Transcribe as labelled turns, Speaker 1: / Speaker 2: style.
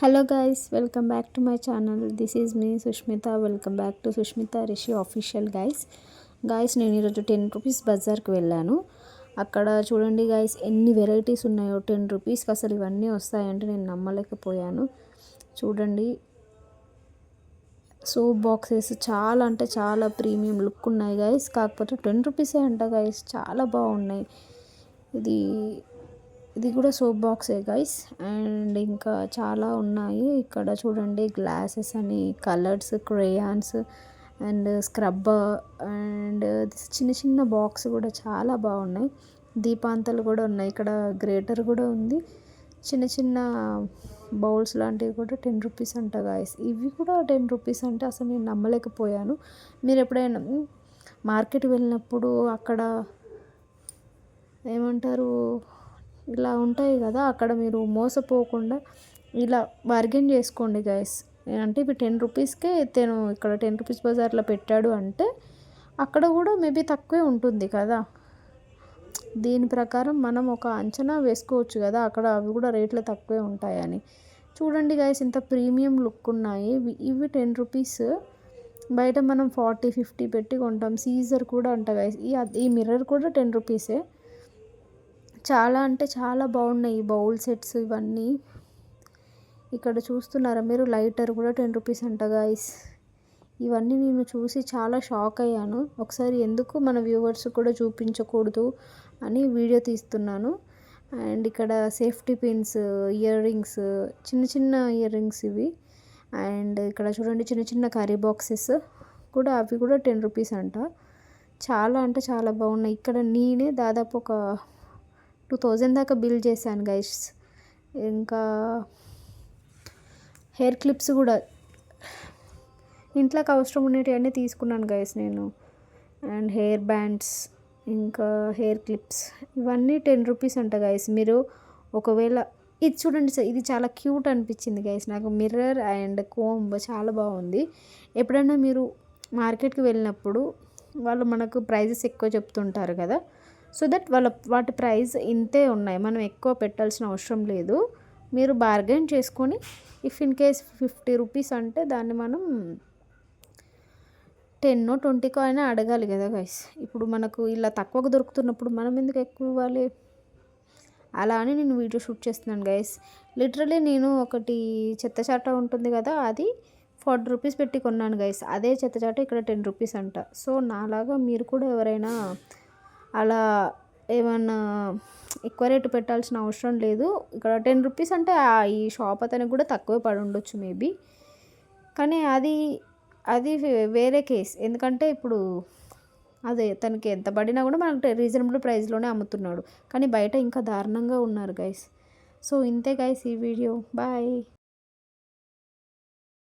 Speaker 1: Hello guys welcome back to my channel this is me Sushmita welcome back to Sushmita Rishi official guys guys నేను ఈరోజు ten rupees బజార్కి వెళ్ళాను. అక్కడ చూడండి guys ఎన్ని varieties ఉన్నాయో టెన్ రూపీస్కి అసలు ఇవన్నీ వస్తాయంటే నేను నమ్మలేకపోయాను. చూడండి. సోప్ బాక్సెస్ చాలా అంటే చాలా ప్రీమియం లుక్ ఉన్నాయి గైస్ కాకపోతే టెన్ రూపీసే అంట గైస్ చాలా బాగున్నాయి. ఇది ఇది కూడా సోప్ బాక్సే గైస్. అండ్ ఇంకా చాలా ఉన్నాయి. ఇక్కడ చూడండి గ్లాసెస్ అని colours crayons and scrub and చిన్న చిన్న బాక్స్ కూడా చాలా బాగున్నాయి. దీపాంతలు కూడా ఉన్నాయి. ఇక్కడ గ్రేటర్ కూడా ఉంది. చిన్న చిన్న బౌల్స్ లాంటివి కూడా టెన్ రూపీస్ అంట గాయస్ ఇవి కూడా టెన్ రూపీస్ అంటే అసలు నేను నమ్మలేకపోయాను. మీరు ఎప్పుడైనా మార్కెట్ వెళ్ళినప్పుడు అక్కడ ఏమంటారు? ఇలా ఉంటాయి కదా అక్కడ మీరు మోసపోకుండా ఇలా బార్గెన్ చేసుకోండి గైస్ అంటే ఇప్పుడు టెన్ రూపీస్కే తను ఇక్కడ టెన్ రూపీస్ బజార్లో పెట్టాడు అంటే అక్కడ కూడా మేబీ తక్కువే ఉంటుంది కదా. దీని ప్రకారం మనం ఒక అంచనా వేసుకోవచ్చు కదా అక్కడ అవి కూడా రేట్లు తక్కువే ఉంటాయని. చూడండి గాయస్ ఇంత ప్రీమియం లుక్ ఉన్నాయి. ఇవి టెన్ రూపీస్ బయట మనం ఫార్టీ ఫిఫ్టీ పెట్టి కొంటాం. సీజర్ కూడా అంట గైస్ ఈ ఈ మిర్రర్ కూడా టెన్ రూపీసే చాలా అంటే చాలా బాగున్నాయి ఈ బౌల్ సెట్స్ ఇవన్నీ. ఇక్కడ చూస్తున్నారా మీరు? లైటర్ కూడా టెన్ రూపీస్ అంట గాయస్. ఇవన్నీ నేను చూసి చాలా షాక్ అయ్యాను. ఒకసారి ఎందుకు మన వ్యూవర్స్ కూడా చూపించకూడదు అని వీడియో తీస్తున్నాను. అండ్ ఇక్కడ సేఫ్టీ పిన్స్ ఇయర్ రింగ్స్ చిన్న చిన్న ఇయర్ రింగ్స్ ఇవి. అండ్ ఇక్కడ చూడండి చిన్న చిన్న కర్రీ బాక్సెస్ కూడా అవి కూడా టెన్ రూపీస్ అంట. చాలా అంటే చాలా బాగున్నాయి. ఇక్కడ నేనే దాదాపు ఒక టూ థౌజండ్ దాకా బిల్ చేశాను గైస్ ఇంకా హెయిర్ క్లిప్స్ కూడా ఇంట్లోకి అవసరం ఉండేటివన్నీ తీసుకున్నాను గైస్ నేను. అండ్ హెయిర్ బ్యాండ్స్ ఇంకా హెయిర్ క్లిప్స్ ఇవన్నీ టెన్ రూపీస్ అంట గైస్ మీరు ఒకవేళ ఇది చూడండి సార్ ఇది చాలా క్యూట్ అనిపించింది గైస్ నాకు మిర్రర్ అండ్ కోంబ్ చాలా బాగుంది. ఎప్పుడైనా మీరు మార్కెట్కి వెళ్ళినప్పుడు వాళ్ళు మనకు ప్రైజెస్ ఎక్కువ చెప్తుంటారు కదా. సో దట్ వాళ్ళ వాటి ప్రైస్ ఇంతే ఉన్నాయి. మనం ఎక్కువ పెట్టాల్సిన అవసరం లేదు. మీరు బార్గెన్ చేసుకొని if in case fifty rupees అంటే దాన్ని మనం టెన్ ట్వంటీకో అయినా అడగాలి కదా గైస్ ఇప్పుడు మనకు ఇలా తక్కువకు దొరుకుతున్నప్పుడు మనం ఎందుకు ఎక్కువ ఇవ్వాలి? అలా అని నేను వీడియో షూట్ చేస్తున్నాను గైస్ లిటరలీ నేను ఒకటి చెత్తచాట ఉంటుంది కదా అది ఫార్టీ రూపీస్ పెట్టి కొన్నాను గైస్ అదే చెత్త చాట ఇక్కడ టెన్ రూపీస్ అంట. సో నాలాగా మీరు కూడా ఎవరైనా అలా ఏమన్నా ఎక్కువ రేటు పెట్టాల్సిన అవసరం లేదు. ఇక్కడ టెన్ రూపీస్ అంటే ఈ షాప్ అతనికి కూడా తక్కువే పడి ఉండొచ్చు మేబీ కానీ అది అది వేరే కేస్ ఎందుకంటే ఇప్పుడు అదే తనకి ఎంత పడినా కూడా మనకు రీజనబుల్ ప్రైస్లోనే అమ్ముతున్నాడు. కానీ బయట ఇంకా దారుణంగా ఉన్నారు గైస్ సో ఇంతే గైస్ ఈ వీడియో బాయ్